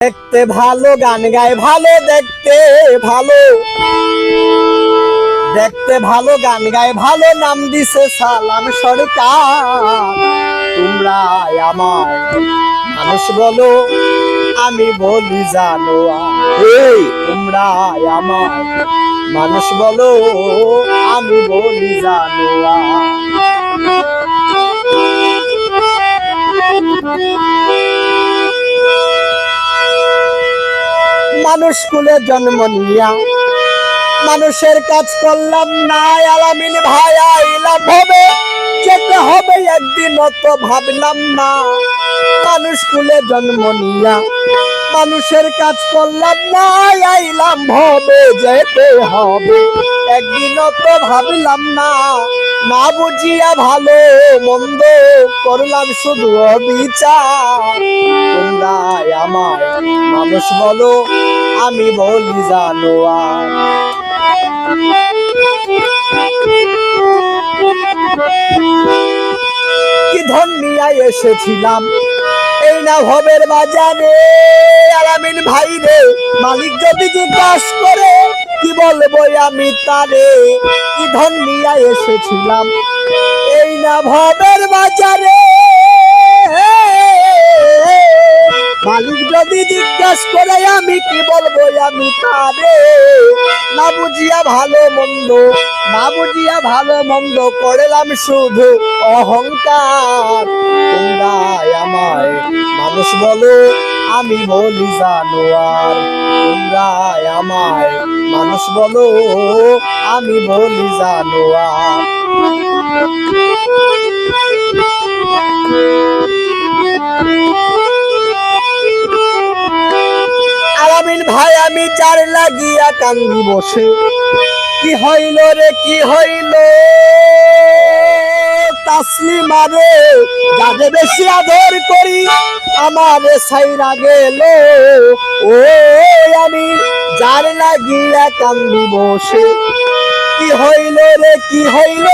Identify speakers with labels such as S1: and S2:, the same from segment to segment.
S1: দেখতে ভালো গান গায় ভালো দেখতে ভালো। দেখতে ভালো গান গায় ভালো নাম দিছে সালাম সরকার। তোমরা আমার মানুষ বলো আমি বলি জানো এই। তোমরা আমার মানুষ বলো আমি বলি জানো মানুষ কুলে জন্ম নিয়া। মানুষের কাজ করলাম না, আলামিন ভাই আইলাম। হবে, যেতে হবে একদিন অত ভাবলাম না। মানুষ কুলে জন্ম নিয়া। মানুষের কাজ করলাম না, আইলাম। হবে, যেতে হবে একদিন অত ভাবলাম না। না বুঝিয়া ভালো মন্দ করলাম শুধু তোমরা আমার মানুষ বলো। আমি বলি জানো কি ধন এসেছিলাম। এই না ভবের বাজারে। আলামিন ভাই রে, মালিক যদি জিজ্ঞাস করে, কি বলব আমি তারে? কি ধন এসেছিলাম। এই না ভবের বাজারে। জিজ্ঞাস করে আমি কি বলব, আমি তারে না বুঝিয়া ভালো মন্দ, না বুঝিয়া ভালো মন্দ করলাম শুধু অহংকার। তোমরা আমায় মানুষ বলো, আমি বলি জানো আর তোমরা আমায় মানুষ বলো, আমি বলি জানো আর আলামিন ভাই, আমি চার লাগিয়া কান্দি বসে। কি হইল রে, কি হইল? তাসলিমা রে যাদের বেশি আদর করি, আমার সাইরা গেল। ও, আমি যার লাগিয়া কান্দি বসে। কি হইল রে, কি হইল?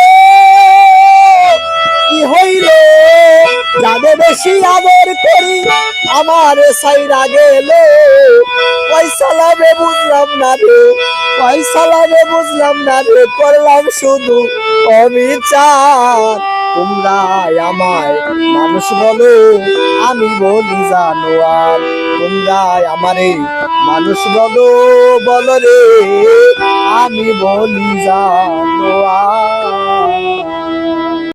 S1: বেশি আদর করি, আমার সাইরা গেল। পয়সা লাভে বুঝলাম না রে, পয়সা লাভে বুঝলাম না রে, করলাম শুধু অবিচার। তোমরা আমায় মানুষ বলো, আমি বলি জানো আর তোমরা আমারে মানুষ বলো বলো রে, আমি বলি জানো আর